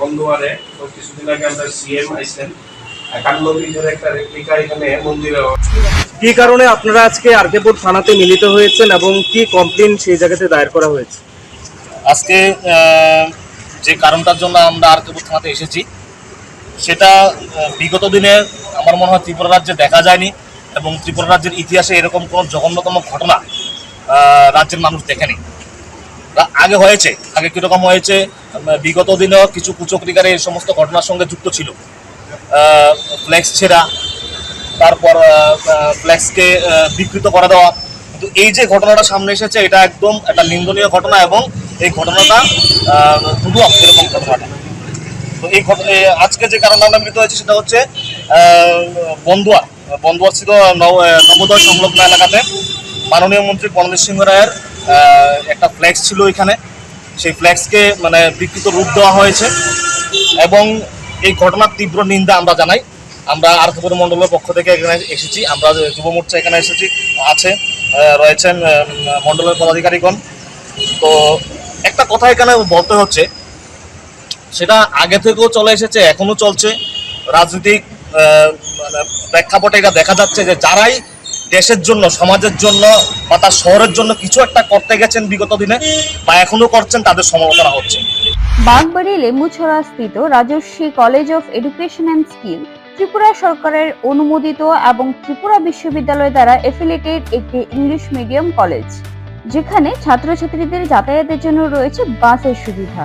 বন্ধুয়ারে তো কিছুদিন আগে আমরা সিএম আইছেন। একান্ন একটা রেপ্লিকা এখানে মন্দিরে কি কারণে আপনারা আজকে আরকেপুর থানাতে মিলিত হয়েছেন এবং কি কমপ্লেন সেই জায়গাতে দায়ের করা হয়েছে? আজকে যে কারণটার জন্য আমরা আরকেপুর থানাতে এসেছি সেটা বিগত দিনে আমার মনে হয় ত্রিপুরা রাজ্যে দেখা যায়নি এবং ত্রিপুরা রাজ্যের ইতিহাসে এরকম কোনো জঘন্যতম ঘটনা রাজ্যের মানুষ দেখেনি। আগে হয়েছে আগে কীরকম হয়েছে বিগত দিনেও কিছু কুচক্রিকারে এই সমস্ত ঘটনার সঙ্গে যুক্ত ছিল। ফ্লেক্স ছেঁড়া তারপর ফ্লেক্সকে বিকৃত করে দেওয়া। কিন্তু এই যে ঘটনাটা সামনে এসেছে এটা একদম একটা নিন্দনীয় ঘটনা এবং এই ঘটনাটা শুধু এরকম ঘটনাটা। তো এই ঘট- এ, আজকে যে কারণে আমরা মৃত হয়েছে সেটা হচ্ছে বন্দুয়া ছিল নব- নবোদয় সংলগ্ন এলাকাতে। মাননীয় মন্ত্রী প্রণজিৎ সিংহ রায়ের একটা ফ্ল্যাক্স ছিল এখানে। সেই ফ্ল্যাক্সকে মানে বিকৃত রূপ দেওয়া হয়েছে। এবং এই ঘটনার তীব্র নিন্দা আমরা জানাই। আমরা আর্থপুর মণ্ডলের পক্ষ থেকে এখানে এসেছি। আমরা যুব মোর্চা এখানে এসেছি, আছে রয়েছেন মণ্ডলের পদাধিকারীগণ। তো একটা কথা এখানে বলতে হচ্ছে, সেটা আগে থেকেও চলে এসেছে, এখনও চলছে। রাজনৈতিক মানে প্রেক্ষাপটে এটা দেখা যাচ্ছে যে যারাই দেশের জন্য, সমাজের জন্য বা তার শহরের জন্য কিছু একটা করতে গেছেন বিগত দিনে বা এখনও করছেন, তাদের সমালোচনা হচ্ছে। বাগবাড়ি লেম্বুছড়া স্থিত Rajasvi college of education and skill, Tripura সরকারের অনুমোদিত এবং ত্রিপুরা বিশ্ববিদ্যালয় দ্বারা এফিলিয়েটেড একটি ইংলিশ মিডিয়াম কলেজ, যেখানে ছাত্রছাত্রীদের যাতায়াতের জন্য রয়েছে বাসের সুবিধা।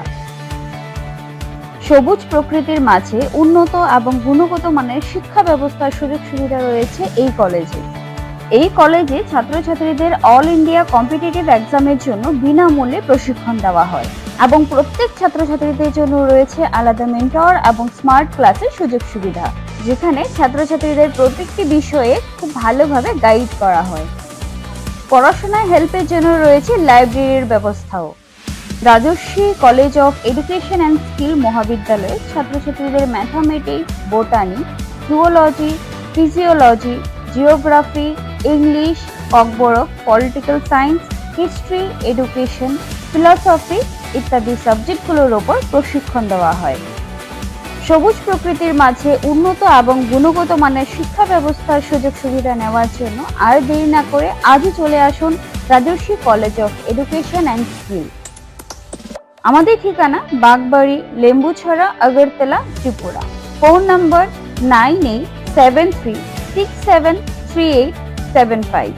সবুজ প্রকৃতির মাঝে উন্নত এবং গুণগত মানের শিক্ষা ব্যবস্থার সুযোগ সুবিধা রয়েছে এই কলেজে। এই কলেজে ছাত্রছাত্রীদের অল ইন্ডিয়া কম্পিটিটিভ এক্সামের জন্য বিনামূল্যে প্রশিক্ষণ দেওয়া হয় এবং প্রত্যেক ছাত্রছাত্রীদের জন্য রয়েছে আলাদা মেন্টর এবং স্মার্ট ক্লাসের সুযোগ সুবিধা, যেখানে ছাত্রছাত্রীদের প্রত্যেকটি বিষয়ে খুব ভালোভাবে গাইড করা হয়। পড়াশোনায় হেল্পের জন্য রয়েছে লাইব্রেরির ব্যবস্থাও। Rajasvi college of education and skill মহাবিদ্যালয়ে ছাত্রছাত্রীদের mathematics botany zoology physiology geography English Kokborok political science history education philosophy ইত্যাদি সাবজেক্টগুলোর ওপর প্রশিক্ষণ দেওয়া হয়। সবুজ প্রকৃতির মাঝে উন্নত এবং গুণগত মানের শিক্ষা ব্যবস্থার সুযোগ সুবিধা নেওয়ার জন্য আর দেরি না করে আজই চলে আসুন Rajasvi college of education and skill আমাদের ঠিকানা Bagbari, Lembuchhara, Agartala, Tripura. Phone number nine eight seven three six seven three eight seven five